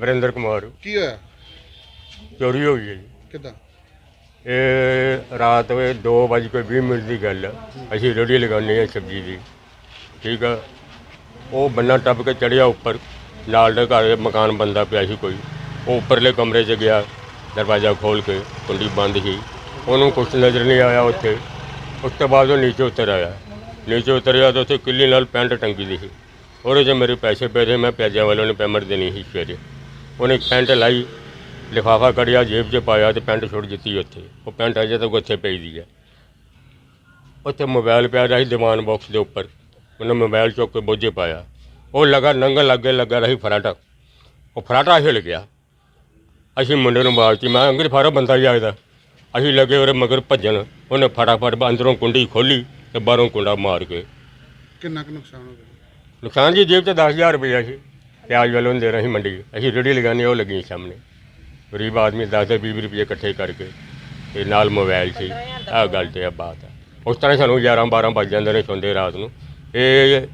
ਵਰਿੰਦਰ ਕੁਮਾਰ। ਕੀ ਹੋਇਆ? ਚੋਰੀ ਹੋ ਗਈ ਹੈ ਜੀ। ਕਿੱਦਾਂ? ਇਹ ਰਾਤ ਵੇ 2:20 ਮਿੰਟ ਦੀ ਗੱਲ ਆ। ਅਸੀਂ ਰੇੜੀ ਲਗਾਉਂਦੇ ਆ ਸਬਜ਼ੀ ਦੀ। ਠੀਕ ਆ? ਉਹ ਬੰਨਾ ਟੱਪ ਕੇ ਚੜਿਆ ਉੱਪਰ। ਨਾਲ ਦੇ ਘਰ ਮਕਾਨ ਬੰਦਾ ਪਿਆ ਸੀ ਕੋਈ। ਉਹ ਉੱਪਰਲੇ ਕਮਰੇ 'ਚ ਗਿਆ ਦਰਵਾਜ਼ਾ ਖੋਲ ਕੇ ਕੁੰਡੀ ਬੰਦ ਸੀ। ਉਹਨੂੰ ਕੁਛ ਨਜ਼ਰ ਨਹੀਂ ਆਇਆ ਉੱਥੇ। ਉਸ ਤੋਂ ਬਾਅਦ ਉਹ ਨੀਚੇ ਉਤਰ ਆਇਆ। ਨੀਚੇ ਉਤਰਿਆ ਤਾਂ ਉੱਥੇ ਕਿੱਲੀ ਨਾਲ ਪੈਂਟ ਟੰਗੀ ਦੀ ਸੀ। ਉਹਦੇ 'ਚ ਮੇਰੇ ਪੈਸੇ ਪਏ ਸੀ ਮੈਂ ਪਿਆਜ਼ਾ ਵਾਲਿਆਂ ਨੂੰ ਪੇਮੈਂਟ ਦੇਣੀ ਸੀ ਸਵੇਰੇ। ਉਹਨੇ ਇੱਕ ਪੈਂਟ ਲਾਈ ਲਿਫਾਫਾ ਕੜਿਆ ਜੇਬ 'ਚ ਪਾਇਆ ਤੇ ਪੈਂਟ ਛੁੱਟ ਦਿੱਤੀ ਉੱਥੇ। ਉਹ ਪੈਂਟ ਅਜੇ ਤੱਕ ਉੱਥੇ ਪਈ ਦੀ ਹੈ। ਉੱਥੇ ਮੋਬਾਈਲ ਪਿਆ ਰਿਹਾ ਸੀ ਦੀਵਾਨ ਬਾਕਸ ਦੇ ਉੱਪਰ। ਉਹਨੇ ਮੋਬਾਈਲ ਚੁੱਕ ਕੇ ਬੋਝੇ ਪਾਇਆ। ਉਹ ਲਗਾ ਨੰਗਲ ਲੱਗੇ ਲੱਗਾ ਰਹੀ ਫਰਾਟਾ। ਉਹ ਫਰਾਟਾ ਹਿਲ ਗਿਆ। ਅਸੀਂ ਮੁੰਡੇ ਨੂੰ ਬਾਲਤੀ ਮੈਂ ਅੰਗਰ ਫਾਰਾ ਬੰਦਾ ਹੀ ਆਇਦਾ ਅਸੀਂ ਲੱਗੇ ਉਹਦੇ ਮਗਰ ਭੱਜਣ। ਉਹਨੇ ਫਟਾਫਟ ਅੰਦਰੋਂ ਕੁੰਡੀ ਖੋਲੀ ਤੇ ਬਾਹਰੋਂ ਕੁੰਡਾ ਮਾਰ ਕੇ। ਕਿੰਨਾ ਕੁ ਨੁਕਸਾਨ ਹੋ ਗਿਆ? ਨੁਕਸਾਨ ਜੀ ਜੇਬ 'ਚ 10000 ਰੁਪਇਆ ਸੀ। ਪਿਆਜ਼ ਵਾਲੋਂ ਦੇ ਰਹੇ ਮੰਡੀ। ਅਸੀਂ ਰੇੜੀ ਲਗਾਉਣੀ ਉਹ ਲੱਗੀ ਸਾਹਮਣੇ। ਗਰੀਬ ਆਦਮੀ 10 20 ਰੁਪਏ ਇਕੱਠੇ ਕਰਕੇ ਤੇ ਨਾਲ ਮੋਬਾਈਲ ਸੀ। ਆਹ ਗੱਲ ਤੇ ਆ ਬਾਤ ਹੈ ਉਸ ਤਰ੍ਹਾਂ ਸਾਨੂੰ 11 12 ਵੱਜ ਜਾਂਦੇ ਨੇ ਸੌਂਦੇ ਰਾਤ ਨੂੰ। ਇਹ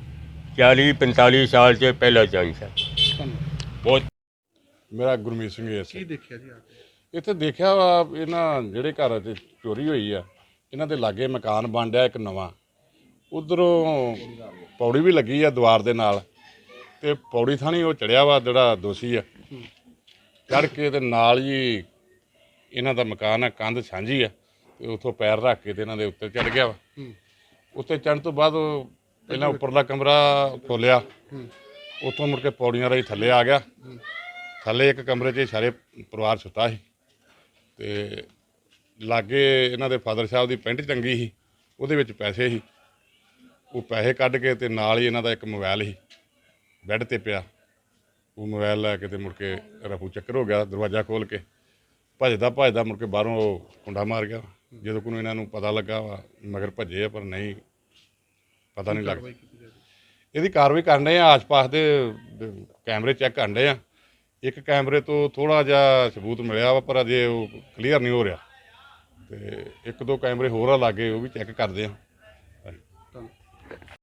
40 45 ਸਾਲ 'ਚ ਪਹਿਲਾ ਚਾਂਸ ਹੈ ਬਹੁਤ ਮੇਰਾ ਗੁਰਮੀਤ ਸਿੰਘ ਐਸ ਕੀ ਦੇਖਿਆ ਜੀ ਇੱਥੇ ਦੇਖਿਆ ਵਾ ਇਹਨਾਂ ਜਿਹੜੇ ਘਰ ਤੇ ਚੋਰੀ ਹੋਈ ਆ ਇਹਨਾਂ ਦੇ ਲਾਗੇ ਮਕਾਨ ਬਣ ਰਿਹਾ ਇੱਕ ਨਵਾਂ। ਉਧਰੋਂ ਪੌੜੀ ਵੀ ਲੱਗੀ ਆ ਦੀਵਾਰ ਦੇ ਨਾਲ। ਤੇ ਪੌੜੀ ਥਾਣੀ ਉਹ ਚੜਿਆ ਵਾ ਜਿਹੜਾ ਦੋਸ਼ੀ ਆ। ਚੜ ਕੇ ਤੇ ਨਾਲ ਹੀ ਇਹਨਾਂ ਦਾ ਮਕਾਨ ਆ ਕੰਧ ਸਾਂਝੀ ਆ ਤੇ ਉੱਥੋਂ ਪੈਰ ਰੱਖ ਕੇ ਤੇ ਇਹਨਾਂ ਦੇ ਉੱਤੇ ਚੜ ਗਿਆ ਵਾ। ਉੱਤੇ ਚੜਨ ਤੋਂ ਬਾਅਦ ਉਹ ਪਹਿਲਾਂ ਉੱਪਰਲਾ ਕਮਰਾ ਖੋਲਿਆ। ਉੱਥੋਂ ਮੁੜ ਕੇ ਪੌੜੀਆਂ ਰਾਹੀਂ ਥੱਲੇ ਆ ਗਿਆ। ਥੱਲੇ ਇੱਕ ਕਮਰੇ 'ਚ ਸਾਰੇ ਪਰਿਵਾਰ ਸੁੱਤਾ ਸੀ। ਤੇ ਲਾਗੇ ਇਹਨਾਂ ਦੇ ਫਾਦਰ ਸਾਹਿਬ ਦੀ ਪੈਂਟ ਟੰਗੀ ਸੀ ਉਹਦੇ ਵਿੱਚ ਪੈਸੇ ਸੀ। ਉਹ ਪੈਸੇ ਕੱਢ ਕੇ ਤੇ ਨਾਲ ਹੀ ਇਹਨਾਂ ਦਾ ਇੱਕ ਮੋਬਾਈਲ ਸੀ। ਬੈੱਡ ਤੇ ਪਿਆ। ਉਹ ਮੋਬਾਈਲ ਲੈ ਕੇ ਤੇ ਮੁੜ ਕੇ ਰਫੂ ਚੱਕਰ ਹੋ ਗਿਆ ਦਰਵਾਜ਼ਾ ਖੋਲ ਕੇ। ਭੱਜਦਾ ਭੱਜਦਾ ਮੁੜ ਕੇ ਬਾਹਰੋਂ ਉਹ ਕੁੰਡਾ ਮਾਰ ਗਿਆ। ਜਦੋਂ ਕੋਈ ਇਹਨਾਂ ਨੂੰ ਪਤਾ ਲੱਗਾ ਵਾ ਮਗਰ ਭੱਜੇ ਆ ਪਰ ਨਹੀਂ ਪਤਾ ਨਹੀਂ ਲੱਗਦਾ। ਇਹਦੀ ਕਾਰਵਾਈ ਕਰਨੇ ਆ ਆਸ-ਪਾਸ ਦੇ ਕੈਮਰੇ ਚੈੱਕ ਕਰਨੇ ਆ। ਇੱਕ ਕੈਮਰੇ ਤੋਂ ਥੋੜਾ ਜਿਹਾ ਸਬੂਤ ਮਿਲਿਆ ਵਾ ਪਰ ਅਜੇ ਉਹ ਕਲੀਅਰ ਨਹੀਂ ਹੋ ਰਿਹਾ। ਤੇ ਇੱਕ ਦੋ ਕੈਮਰੇ ਹੋਰ ਆ ਲਾਗੇ ਉਹ ਵੀ ਚੈੱਕ ਕਰਦੇ ਆ।